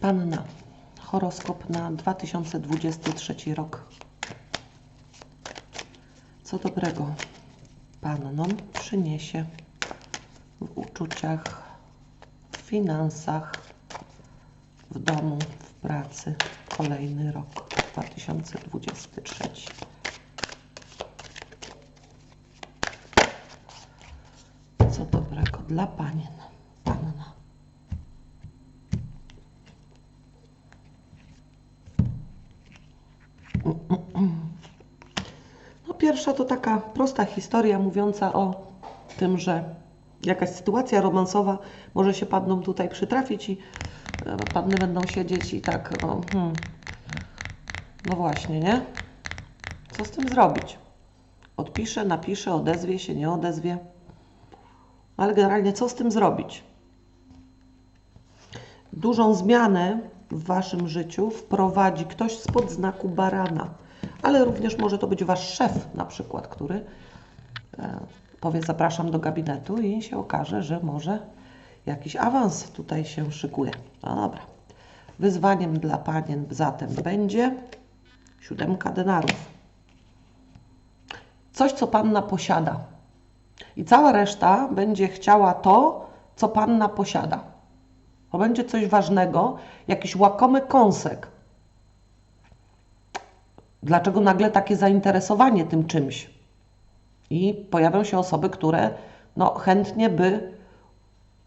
Panna. Horoskop na 2023 rok. Co dobrego pannom przyniesie w uczuciach, w finansach, w domu, w pracy kolejny rok 2023. Co dobrego dla panien, panna. No pierwsza to taka prosta historia mówiąca o tym, że jakaś sytuacja romansowa może się pannom tutaj przytrafić i e, panny będą siedzieć i tak, no, hmm. no właśnie, nie? Co z tym zrobić? Odpisze, napisze, odezwie się, nie odezwie. Ale generalnie co z tym zrobić? Dużą zmianę w Waszym życiu wprowadzi ktoś spod znaku barana, ale również może to być Wasz szef na przykład, który e, powie zapraszam do gabinetu i się okaże, że może jakiś awans tutaj się szykuje. No dobra. Wyzwaniem dla panien zatem będzie siódemka denarów. Coś, co panna posiada. I cała reszta będzie chciała to, co panna posiada. To będzie coś ważnego, jakiś łakomy kąsek. Dlaczego nagle takie zainteresowanie tym czymś? I pojawią się osoby, które no, chętnie by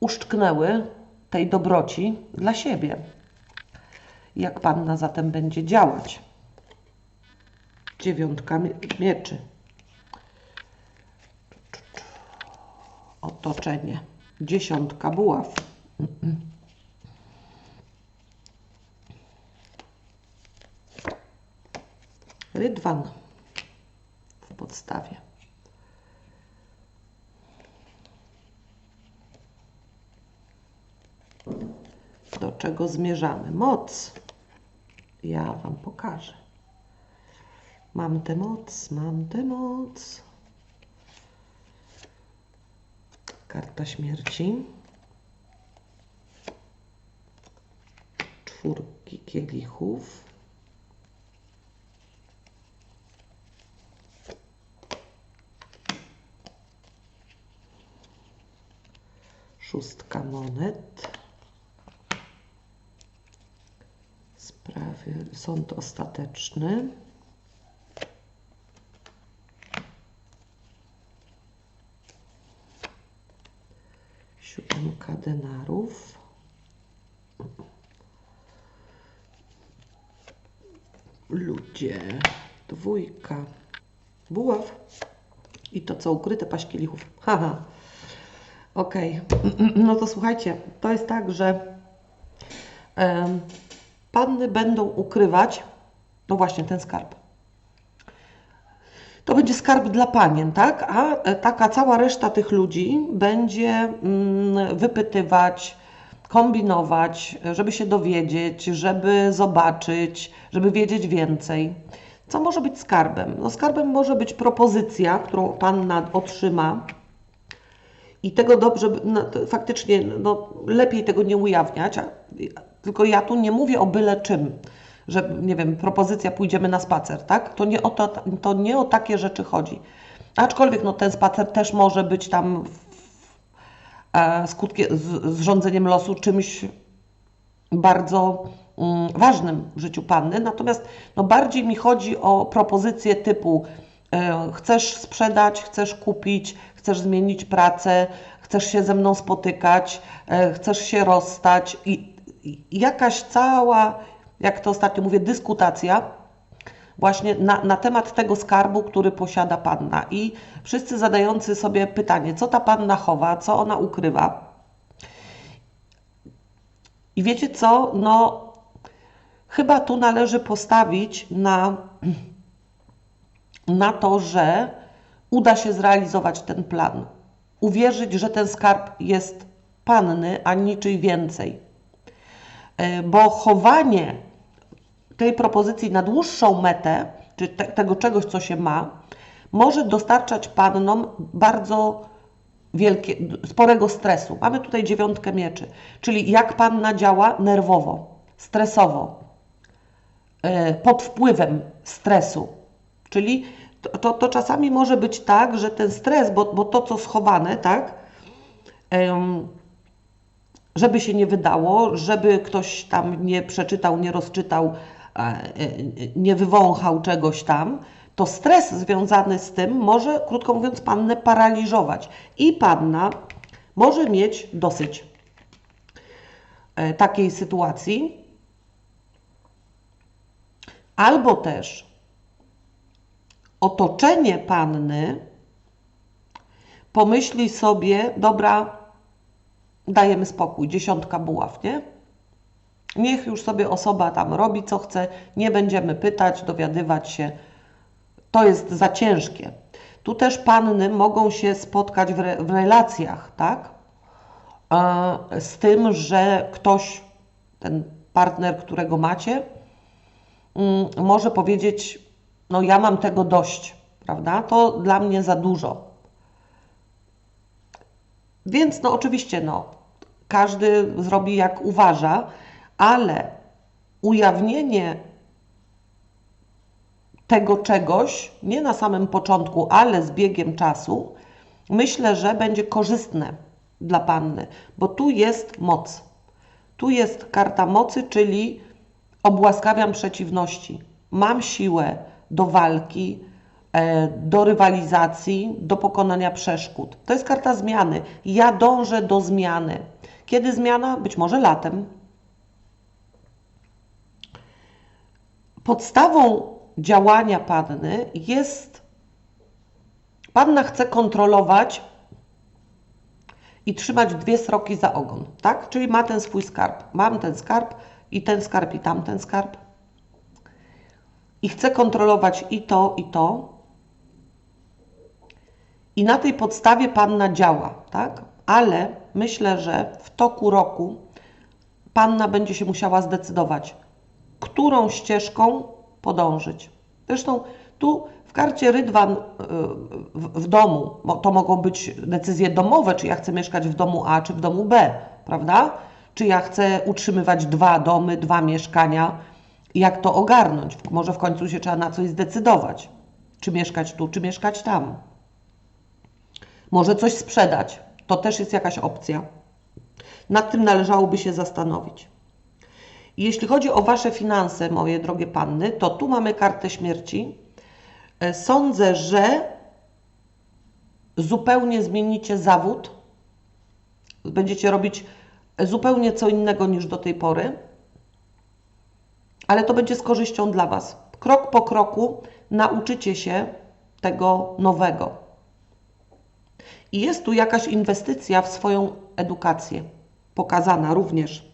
uszczknęły tej dobroci dla siebie. Jak panna zatem będzie działać? Dziewiątka mie- mieczy. Otoczenie. Dziesiątka buław. Rydwan w podstawie. Do czego zmierzamy? Moc. Ja Wam pokażę. Mam tę moc, mam tę moc. Karta śmierci. Czwórki kielichów. Szóstka monet. Sprawy, sąd ostateczny. Siódemka denarów. Ludzie. Dwójka. Buław. I to co ukryte paść kielichów. Haha. Okej. No to słuchajcie, to jest tak, że panny będą ukrywać, no właśnie, ten skarb. To będzie skarb dla panien, tak? A e, taka cała reszta tych ludzi będzie mm, wypytywać, kombinować, żeby się dowiedzieć, żeby zobaczyć, żeby wiedzieć więcej. Co może być skarbem? No skarbem może być propozycja, którą panna otrzyma i tego dobrze, no, faktycznie, no, lepiej tego nie ujawniać, a, tylko ja tu nie mówię o byle czym, że nie wiem, propozycja pójdziemy na spacer, tak? To nie o, to, to nie o takie rzeczy chodzi. Aczkolwiek no, ten spacer też może być tam e, skutkiem, z, z rządzeniem losu czymś bardzo mm, ważnym w życiu panny. Natomiast no, bardziej mi chodzi o propozycje typu chcesz sprzedać, chcesz kupić, chcesz zmienić pracę, chcesz się ze mną spotykać, e, chcesz się rozstać i jakaś cała, jak to ostatnio mówię, dyskutacja właśnie na, na temat tego skarbu, który posiada panna. I wszyscy zadający sobie pytanie, co ta panna chowa, co ona ukrywa. I wiecie co? No, chyba tu należy postawić na, na to, że uda się zrealizować ten plan. Uwierzyć, że ten skarb jest panny, a niczej więcej. E, Bo chowanie tej propozycji na dłuższą metę, czy te, tego czegoś, co się ma, może dostarczać pannom bardzo wielkie, sporego stresu. Mamy tutaj dziewiątkę mieczy, czyli jak panna działa nerwowo. stresowo, e, pod wpływem stresu. Czyli to, to, czasami może być tak, że ten stres, bo, bo to co schowane, tak, żeby się nie wydało, żeby ktoś tam nie przeczytał, nie rozczytał, e, e, nie wywąchał czegoś tam, to stres związany z tym może, krótko mówiąc, pannę paraliżować. I panna może mieć dosyć e, takiej sytuacji. Albo też otoczenie panny pomyśli sobie, dobra, dajemy spokój, dziesiątka buław, nie? Niech już sobie osoba tam robi co chce, nie będziemy pytać, dowiadywać się. To jest za ciężkie. Tu też panny mogą się spotkać w, re, w relacjach, tak? E, z tym, że ktoś, ten partner, którego macie, mm, może powiedzieć: No, ja mam tego dość, prawda? To dla mnie za dużo. Więc, no, oczywiście, no, każdy zrobi jak uważa, ale ujawnienie tego czegoś, nie na samym początku, ale z biegiem czasu, myślę, że będzie korzystne dla panny, bo tu jest moc. Tu jest karta mocy, czyli obłaskawiam przeciwności. Mam siłę do walki, e, do rywalizacji, do pokonania przeszkód. To jest karta zmiany. Ja dążę do zmiany. Kiedy zmiana? Być może latem. Podstawą działania panny jest, panna chce kontrolować i trzymać dwie sroki za ogon, tak? Czyli ma ten swój skarb. Mam ten skarb i ten skarb i tamten skarb. I chce kontrolować i to, i to. I na tej podstawie panna działa, tak? Ale myślę, że w toku roku panna będzie się musiała zdecydować, którą ścieżką podążyć. Zresztą tu w karcie Rydwan y, w domu, to mogą być decyzje domowe, czy ja chcę mieszkać w domu A, czy w domu B, prawda? Czy ja chcę utrzymywać dwa domy, dwa mieszkania, jak to ogarnąć? Może w końcu się trzeba na coś zdecydować. Czy mieszkać tu, czy mieszkać tam. Może coś sprzedać. To też jest jakaś opcja. Nad tym należałoby się zastanowić. Jeśli chodzi o Wasze finanse, moje drogie panny, to tu mamy kartę śmierci. E, sądzę, że zupełnie zmienicie zawód. Będziecie robić zupełnie co innego niż do tej pory, ale to będzie z korzyścią dla Was. Krok po kroku nauczycie się tego nowego. I jest tu jakaś inwestycja w swoją edukację, pokazana również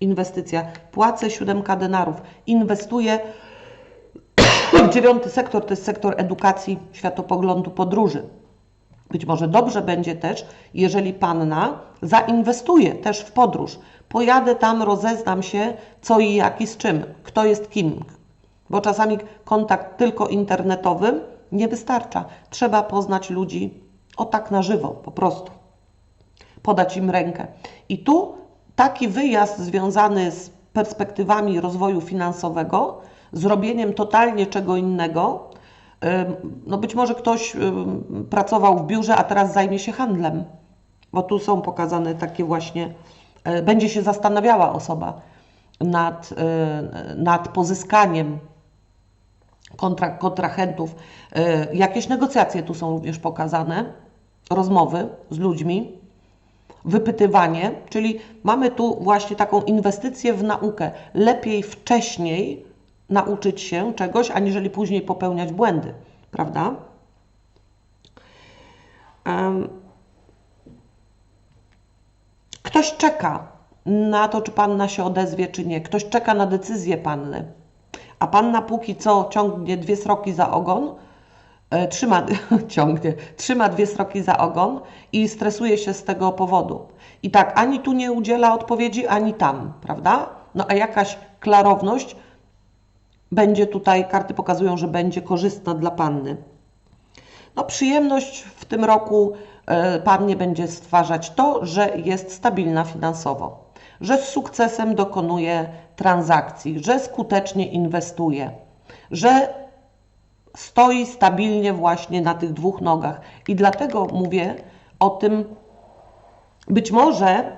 inwestycja. Płacę siódemka denarów, inwestuję dziewiąty sektor to jest sektor edukacji, światopoglądu, podróży. Być może dobrze będzie też, jeżeli panna zainwestuje też w podróż. Pojadę tam, rozeznam się, co i jak i z czym, kto jest kim. Bo czasami kontakt tylko internetowy nie wystarcza. Trzeba poznać ludzi o tak na żywo, po prostu. Podać im rękę. I tu taki wyjazd związany z perspektywami rozwoju finansowego, zrobieniem totalnie czego innego, no być może ktoś pracował w biurze, a teraz zajmie się handlem, bo tu są pokazane takie właśnie, e, będzie się zastanawiała osoba nad, e, nad pozyskaniem kontra, kontrahentów. E, jakieś negocjacje tu są również pokazane, rozmowy z ludźmi, wypytywanie, czyli mamy tu właśnie taką inwestycję w naukę. Lepiej wcześniej nauczyć się czegoś, aniżeli później popełniać błędy, prawda? Ktoś czeka na to, czy panna się odezwie, czy nie. Ktoś czeka na decyzję panny. A panna póki co ciągnie dwie sroki za ogon, E, trzyma, ciągnie, trzyma dwie sroki za ogon i stresuje się z tego powodu. I tak ani tu nie udziela odpowiedzi, ani tam, prawda? No a jakaś klarowność będzie tutaj, karty pokazują, że będzie korzystna dla panny. No przyjemność w tym roku e, pannie będzie stwarzać to, że jest stabilna finansowo, że z sukcesem dokonuje transakcji, że skutecznie inwestuje, że stoi stabilnie właśnie na tych dwóch nogach. I dlatego mówię o tym, być może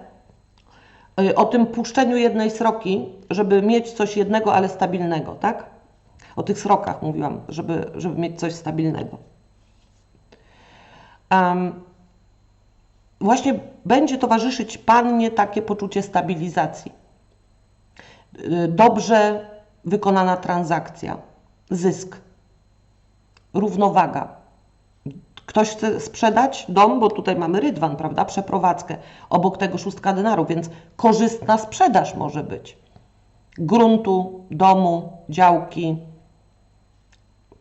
o tym puszczeniu jednej sroki, żeby mieć coś jednego, ale stabilnego, tak? O tych srokach mówiłam, żeby, żeby mieć coś stabilnego. Um, właśnie będzie towarzyszyć pannie takie poczucie stabilizacji. Y, dobrze wykonana transakcja, zysk, równowaga. Ktoś chce sprzedać dom, bo tutaj mamy rydwan, prawda? Przeprowadzkę. Obok tego szóstka denarów, więc korzystna sprzedaż może być. Gruntu, domu, działki,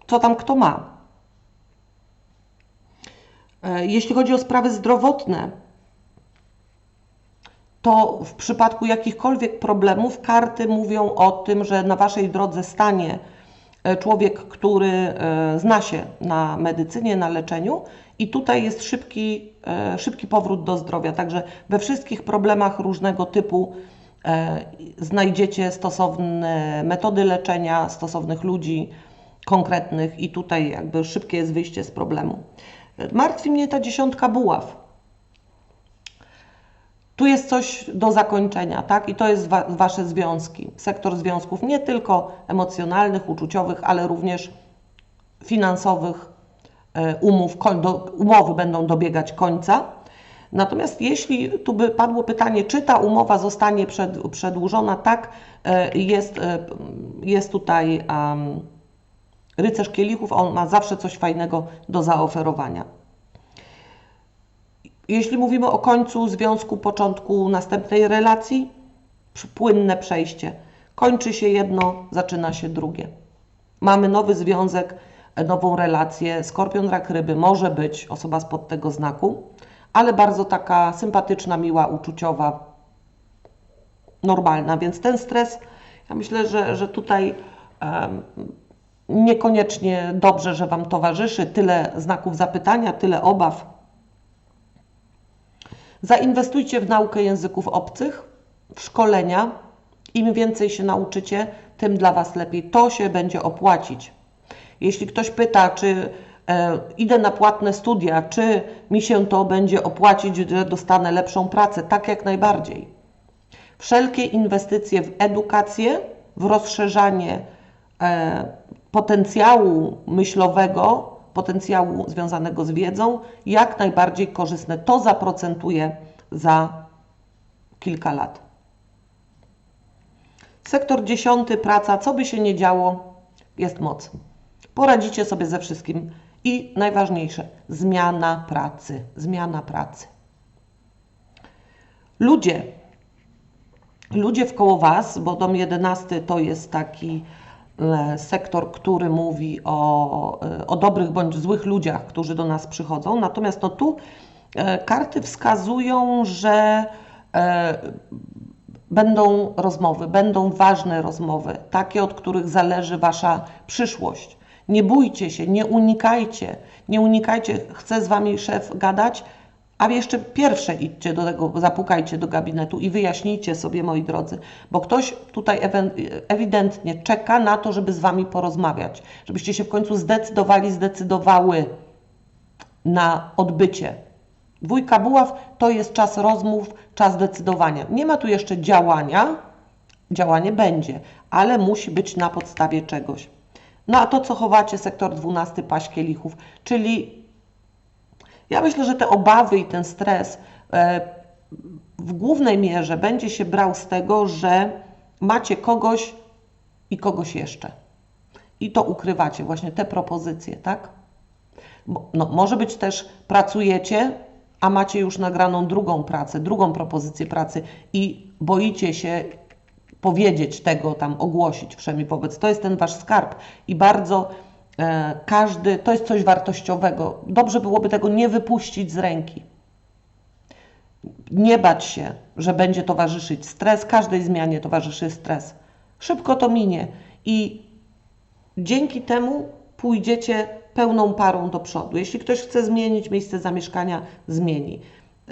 co tam kto ma. E, jeśli chodzi o sprawy zdrowotne, to w przypadku jakichkolwiek problemów karty mówią o tym, że na Waszej drodze stanie człowiek, który e, zna się na medycynie, na leczeniu i tutaj jest szybki, szybki powrót do zdrowia. Także we wszystkich problemach różnego typu znajdziecie stosowne metody leczenia, stosownych ludzi konkretnych i tutaj jakby szybkie jest wyjście z problemu. Martwi mnie ta dziesiątka buław. Tu jest coś do zakończenia, tak? I to jest wa Wasze związki. Sektor związków nie tylko emocjonalnych, uczuciowych, ale również finansowych e, umów, do, umowy będą dobiegać końca. Natomiast jeśli tu by padło pytanie, czy ta umowa zostanie przed, przedłużona, tak, e, jest, e, jest tutaj um, rycerz kielichów, on ma zawsze coś fajnego do zaoferowania. Jeśli mówimy o końcu związku, początku następnej relacji, płynne przejście. Kończy się jedno, zaczyna się drugie. Mamy nowy związek, nową relację. Skorpion, rak, ryby może być osoba spod tego znaku, ale bardzo taka sympatyczna, miła, uczuciowa, normalna. Więc ten stres, ja myślę, że, że tutaj um, niekoniecznie dobrze, że Wam towarzyszy. Tyle znaków zapytania, tyle obaw. Zainwestujcie w naukę języków obcych, w szkolenia. Im więcej się nauczycie, tym dla Was lepiej. To się będzie opłacić. Jeśli ktoś pyta, czy e, idę na płatne studia, czy mi się to będzie opłacić, że dostanę lepszą pracę, tak jak najbardziej. Wszelkie inwestycje w edukację, w rozszerzanie e, potencjału myślowego potencjału związanego z wiedzą, jak najbardziej korzystne. To zaprocentuje za kilka lat. Sektor dziesiąty, praca, co by się nie działo, jest moc. Poradzicie sobie ze wszystkim i najważniejsze, zmiana pracy. Zmiana pracy. Ludzie. Ludzie w koło Was, bo dom jedenasty to jest taki sektor, który mówi o, e, o dobrych bądź złych ludziach, którzy do nas przychodzą. Natomiast no tu e, karty wskazują, że będą rozmowy, będą ważne rozmowy, takie, od których zależy Wasza przyszłość. Nie bójcie się, nie unikajcie, nie unikajcie, chce z Wami szef gadać, a jeszcze pierwsze idźcie do tego, zapukajcie do gabinetu i wyjaśnijcie sobie, moi drodzy, bo ktoś tutaj ewidentnie czeka na to, żeby z Wami porozmawiać, żebyście się w końcu zdecydowali, zdecydowały na odbycie. Dwójka buław to jest czas rozmów, czas decydowania. Nie ma tu jeszcze działania, działanie będzie, ale musi być na podstawie czegoś. No a to, co chowacie, sektor 12 paść kielichów, czyli ja myślę, że te obawy i ten stres e, w głównej mierze będzie się brał z tego, że macie kogoś i kogoś jeszcze. I to ukrywacie, właśnie te propozycje, tak? No, może być też pracujecie, a macie już nagraną drugą pracę, drugą propozycję pracy i boicie się powiedzieć tego, tam ogłosić wszemi wobec. To jest ten wasz skarb i bardzo każdy, to jest coś wartościowego. Dobrze byłoby tego nie wypuścić z ręki. Nie bać się, że będzie towarzyszyć stres, każdej zmianie towarzyszy stres. Szybko to minie i dzięki temu pójdziecie pełną parą do przodu. Jeśli ktoś chce zmienić miejsce zamieszkania, zmieni.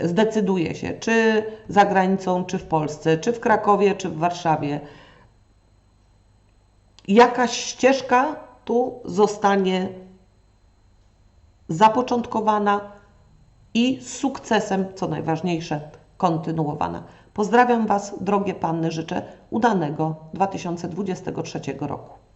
zdecyduje się, czy za granicą, czy w Polsce, czy w Krakowie, czy w Warszawie, jakaś ścieżka tu zostanie zapoczątkowana i z sukcesem, co najważniejsze, kontynuowana. Pozdrawiam Was, drogie panny, życzę udanego 2023 roku.